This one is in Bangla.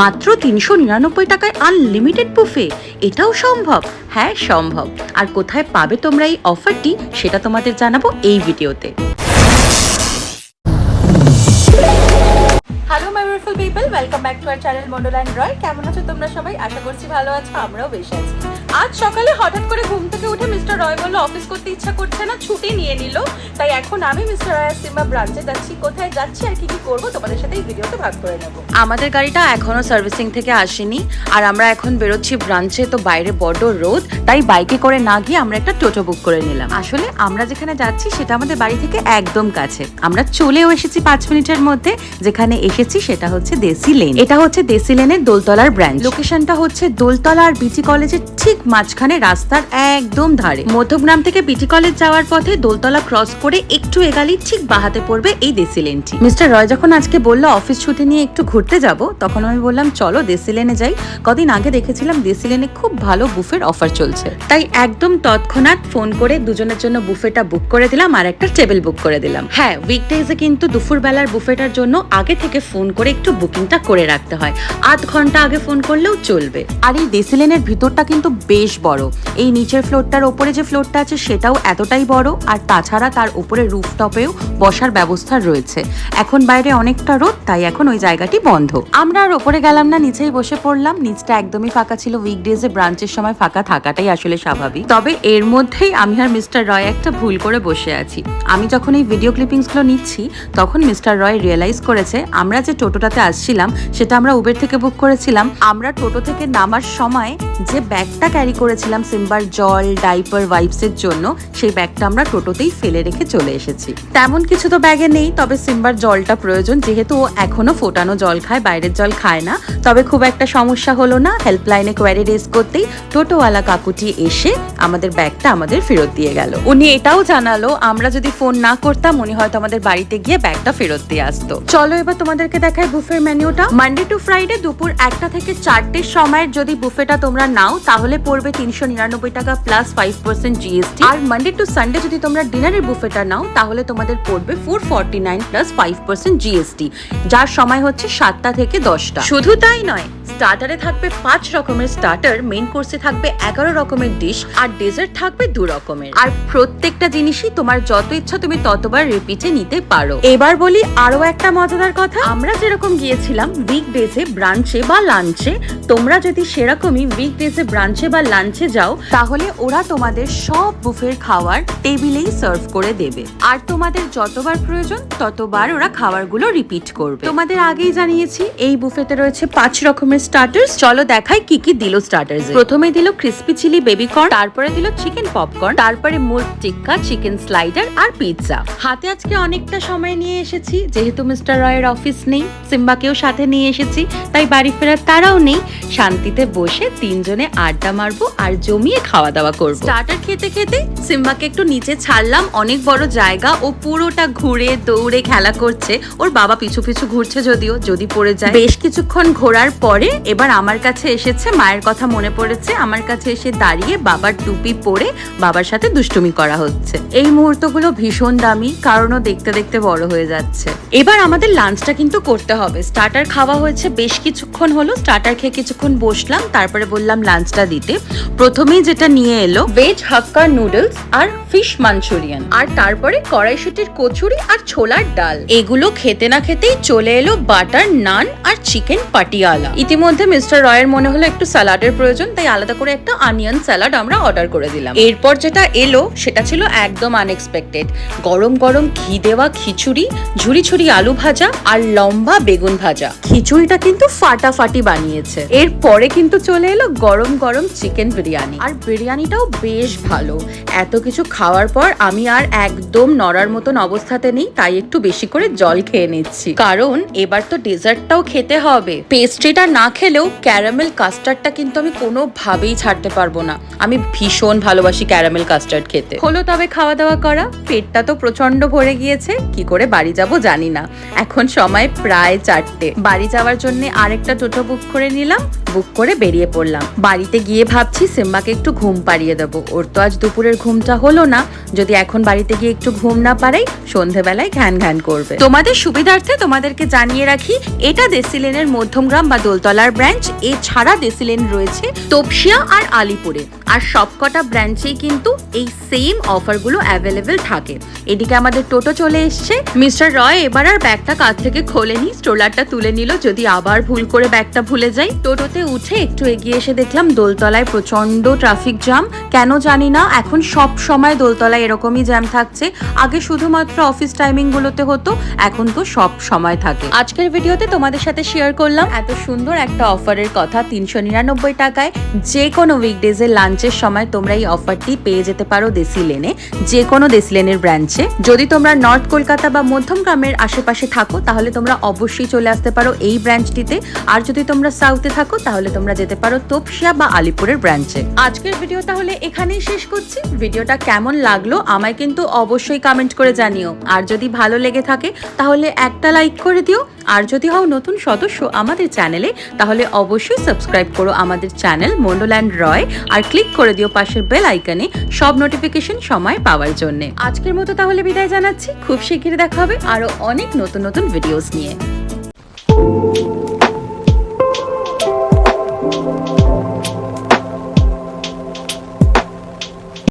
মাত্র তিনশো নিরানব্বই টাকায় আনলিমিটেড বুফে এটাও সম্ভব। হ্যাঁ সম্ভব। আর কোথায় পাবে তোমরা এই অফারটি সেটা তোমাদের জানাব এই ভিডিওতে। People welcome back channel Roy কেমন আছো তোমরা সবাই? আশা করছি ভালো আছো, আমরাও আছি। আজ সকালে হঠাৎ করে ঘুম থেকে উঠে মিস্টার রয় বলল অফিস করতে ইচ্ছা করছে না, ছুটি নিয়ে নিল। এখন আমি মিস্টার রয় সিম্বা ব্রাঞ্চে যাচ্ছি। কোথায় যাচ্ছি আর কি কি করব, তোমাদের সাথে এই ভিডিওতে ভাগ করে আমাদের গাড়িটা এখনও সার্ভিসিং থেকে আসেনি, আর আমরা এখন বেরোচ্ছি ব্রাঞ্চে তো বাইরে বড় রোদ, তাই বাইকে করে না গিয়ে আমরা একটা টোটো বুক করে নিলাম। আসলে আমরা যেখানে যাচ্ছি, সেটা আমাদের বাড়ি থেকে একদম কাছে। আমরা চলেও এসেছি পাঁচ মিনিটের মধ্যে, যেখানে এসেছি সেটা হচ্ছে দেসি লেন এটা হচ্ছে দেসি লেনের দোলতলার ব্রাঞ্চ লোকেশনটা হচ্ছে দোলতলা আর বিটি কলেজের ঠিক মাঝখানে রাস্তার একদম ধারে। মধ্যগ্রাম থেকে বিটি কলেজ যাওয়ার পথে দোলতলা ক্রস করে একটু এগালি ঠিক বাহাতে পড়বে এই দেসি লেনটি। মিস্টার রয় যখন আজকে বলল, অফিস ছুটি নিয়ে একটু ঘুরতে যাব, তখন আমি বললাম, চলো দেসি লেনে যাই। কদিন আগে দেখেছিলাম দেসি লেনে খুব ভালো বুফের অফার চলছে। তাই একদম তৎক্ষণাৎ ফোন করে দুজনের জন্য বুফেটা বুক করে দিলাম আর একটা টেবিল বুক করে দিলাম। হ্যাঁ উইকডেজে কিন্তু দুপুর বেলার বুফেটার জন্য আগে থেকে ফোন করে একটু বুকিংটা করে রাখতে হয়। আধ ঘণ্টা আগে ফোন করলেও চলবে। আর এই দেসি লেনের ভিতরটা কিন্তু বেশ বড়। এই নিচের ফ্লোরটার ওপরে যে ফ্লোরটা আছে সেটাও এতটাই বড়। আর তাছাড়া তার উপরে রুফটপেও বসার ব্যবস্থা রয়েছে। এখন বাইরে অনেকটা রোদ, তাই এখন ওই জায়গাটি বন্ধ। আমরা আর ওপরে গেলাম না, নিচেই বসে পড়লাম। নিচটা একদমই ফাঁকা ছিল উইকডেজে ব্রাঞ্চের সময় ফাঁকা থাকাটাই আসলে স্বাভাবিক। তবে এর মধ্যেই আমি আর মিস্টার রয় একটা ভুল করে বসে আছি। আমি যখন এই ভিডিও ক্লিপিংসগুলো নিচ্ছি, তখন মিস্টার রয় রিয়েলাইজ করেছে, আমরা যে টোটোটাতে আসছিলাম, সেটা আমরা উবের থেকে বুক করেছিলাম। আমরা টোটো থেকে নামার সময় যে ব্যাগটা ক্যারি করেছিলাম সিম্বার জল ডাইপার ওয়াইপসের জন্য, সেই ব্যাগটা আমরা টোটোতেই ফেলে রেখে চলে এসেছি। তেমন কিছু তো ব্যাগে নেই, তবে সিম্বার জলটা প্রয়োজন, যেহেতু ও এখনও ফোটানো জল খায়, বাইরের জল খায় না। তবে খুব একটা সমস্যা হলো না, হেল্পলাইনে কোয়ারি রেস করতেই টোটোওয়ালা কাকুটি এসে আমাদের ব্যাগটা আমাদের ফেরত দিয়ে গেল। উনি এটাও জানালো, আমরা যদি ফোন না করতাম, উনি হয়তো আমাদের বাড়িতে গিয়ে ব্যাগটা ফেরত দিয়ে আসতো। চলো এবার তোমাদেরকে দেখাই বুফের মেনুটা। মানডে টু ফ্রাইডে দুপুর একটা থেকে চারটের সময়ের যদি বুফেটা তোমরা নাও, তাহলে পড়বে তিনশো নিরানব্বই টাকা প্লাস ফাইভ পার্সেন্ট জিএসটি আর মানডে টু সানডে যদি তোমরা ডিনারের বুফেটা নাও, তাহলে তোমাদের পড়বে four forty nine plus five percent GST যার সময় হচ্ছে সাতটা থেকে দশটা। শুধু তাই নয় স্টার্টারে থাকবে পাঁচ রকমের স্টার্টার মেইন কোর্সে থাকবে এগারো রকমের ডিশ আর ডেজার্ট থাকবে দু রকমের। আর প্রত্যেকটা জিনিসই তোমার যত ইচ্ছা তুমি ততবার রিপিটে নিতে পারো। এবার বলি আরও একটা মজাদার কথা। আমরা যেরকম গিয়েছিলাম উইক ডেজে ব্রাঞ্চে বা লাঞ্চে তোমরা যদি সেরকমই উইক ডেজে ব্রাঞ্চে বা লাঞ্চে যাও, তাহলে ওরা তোমাদের সব বুফের খাওয়ার টেবিলেই সার্ভ করে দেবে। আর তোমাদের যতবার প্রয়োজন, ততবার ওরা খাবারগুলো রিপিট করবে। তোমাদের আগেই জানিয়েছি, এই বুফেতে রয়েছে পাঁচ রকমের স্টার্টার্স চলো দেখাই কি কি দিল স্টার্টার্স প্রথমে দিল ক্রিস্পি চিলি বেবি কর্ন তারপরে দিল চিকেন পপকর্ন তারপরে মুরগ টিক্কা চিকেন স্লাইডার আর পিৎজা হাতে আজকে অনেকটা সময় নিয়ে এসেছি, যেহেতু মিস্টার রয়ের অফিস নেই, সিম্বাকেও সাথে নিয়ে এসেছি, তাই বাড়ি ফেরার তারাও নেই। শান্তিতে বসে তিনজনে আড্ডা মারবো আর জমিয়ে খাওয়া দাওয়া করব। স্টার্টার খেতে খেতে সিম্বাকে একটু নিচে ছাড়লাম, অনেক বড় জায়গা ও পুরোটা ঘুরে দৌড়ে খেলা করছে। ওর বাবা পিছু পিছু ঘুরছে যদিও, যদি পড়ে যায়। বেশ কিছুক্ষণ ঘোরার পরে এবার আমার কাছে এসেছে, মায়ের কথা মনে পড়েছে, আমার কাছে এসে দাঁড়িয়ে বাবার টুপি পরে বাবার সাথে দুষ্টুমি করা হচ্ছে। এই মুহূর্তগুলো ভীষণ দামি, কারণও দেখতে দেখতে বড় হয়ে যাচ্ছে। এবার আমাদের লাঞ্চটা কিন্তু করতে হবে। স্টার্টার খাওয়া হয়েছে, বেশ কিছুক্ষণ হলো, স্টার্টার খেয়ে কিছুক্ষণ বসলাম, তারপরে বললাম লাঞ্চটা দিতে। প্রথমেই যেটা নিয়ে এলো ভেজ হাক্কা নুডলস আর ফিশ মাঞ্চুরিয়ান আর তারপরে কড়াইশুটির কচুরি আর ছোলার ডাল। এগুলো খেতে না খেতেই চলে এলো বাটার, নান আর চিকেন পাটিয়ালা। ইতিমধ্যে মিস্টার রয়ের মনে হলো একটু স্যালাডের প্রয়োজন, তাই আলাদা করে একটা অনিয়ন স্যালাড আমরা অর্ডার করে দিলাম। এরপর যেটা এলো, সেটা ছিল একদম আনএক্সপেক্টেড গরম গরম ঘি দেওয়া খিচুড়ি ঝুড়ি ঝুড়ি আলু ভাজা আর লম্বা বেগুন ভাজা। খিচুড়িটা কিন্তু ফাটাফাটি বানিয়েছে। এরপরে কিন্তু চলে এলো গরম গরম চিকেন বিরিয়ানি। আর বিরিয়ানিটাও বেশ ভালো। এত কিছু খাওয়ার পর আমি আর একদম নড়ার মতন অবস্থাতে নেই, তাই একটু বেশি করে জল খেয়ে নিচ্ছি। কারণ এবার তো ডেজার্টটাও খেতে হবে। পেস্ট্রিটা না খেলেও ক্যারামেল কাস্টার্ডটা কিন্তু আমি কোনোভাবেই ছাড়তে পারব না। আমি ভীষণ ভালোবাসি ক্যারামেল কাস্টার্ড খেতে। হলো তবে খাওয়া দাওয়া করা, পেটটা তো প্রচণ্ড ভরে গিয়েছে, কি করে বাড়ি যাব জানি না। এখন সময় প্রায় চারটে। বাড়ি যাওয়ার জন্য আরেকটা টোটো বুক করে নিলাম, বুক করে বেরিয়ে পড়লাম। বাড়িতে গিয়ে ভাবছি সিম্বাকে একটু ঘুম পাড়িয়ে দেবো। ওর তো আজ দুপুরের ঘুমটা হলো না। যদি এখন বাড়িতে গিয়ে একটু ঘুম না পারাই সন্ধেবেলায় ঘ্যান ঘ্যান করবে। তোমাদের সুবিধার্থে তোমাদেরকে জানিয়ে রাখি, এটা দেসিলেনের মধ্যমগ্রাম বা দোলতলা বেহালার ব্রাঞ্চ এছাড়া ডেসিলেন রয়েছে তপসিয়া আর আলিপুরে। আর সবকটা ব্রাঞ্চেই কিন্তু এই সেম অফারগুলো অ্যাভেলেবেল থাকে। এদিকে আমাদের টোটো চলে এসছে। মিস্টার রয়, এবার আর ব্যাগটা কাঁধ থেকে খোলেনি। স্ট্রোলারটা তুলে নিল, যদি আবার ভুল করে ব্যাগটা ভুলে যাই। টোটোতে উঠে একটু এগিয়ে এসে দেখলাম দোলতলায় প্রচণ্ড ট্রাফিক জ্যাম কেন জানি না, এখন সব সময় দোলতলায় এরকমই জ্যাম থাকছে। আগে শুধুমাত্র অফিস টাইমিং গুলোতে হতো, এখন তো সব সময় থাকে। আজকের ভিডিওতে তোমাদের সাথে শেয়ার করলাম। এত সুন্দর একটা অফারের কথা, তিনশো নিরানব্বই টাকায় যে কোনো উইকডেজের লাঞ্চের সময় তোমরা এই অফারটি পেয়ে যেতে পারো দেশি লেনে যে কোনো দেশি লেনের ব্রাঞ্চে। যদি তোমরা নর্থ কলকাতা বা মধ্যমগ্রামের আশেপাশে থাকো, তাহলে তোমরা অবশ্যই চলে আসতে পারো এই ব্রাঞ্চটিতে। আর যদি তোমরা সাউথে থাকো, তাহলে তোমরা যেতে পারো তপসিয়া বা আলিপুরের ব্রাঞ্চে। আজকের ভিডিও তাহলে এখানেই শেষ করছি। ভিডিওটা কেমন লাগল আমায় কিন্তু অবশ্যই কমেন্ট করে জানিও। আর যদি ভালো লেগে থাকে, তাহলে একটা লাইক করে দিও। আর যদি হও নতুন সদস্য আমাদের চ্যানেলে তাহলে অবশ্যই সাবস্ক্রাইব করো আমাদের চ্যানেল মন্ডোল্যান্ড রয় আর ক্লিক করে দিও পাশের বেল আইকনে সব নোটিফিকেশন সময় পাওয়ার জন্য। আজকের মতো তাহলে বিদায় জানাচ্ছি। খুব শিগগিরই দেখা হবে আরও অনেক নতুন নতুন ভিডিওস নিয়ে।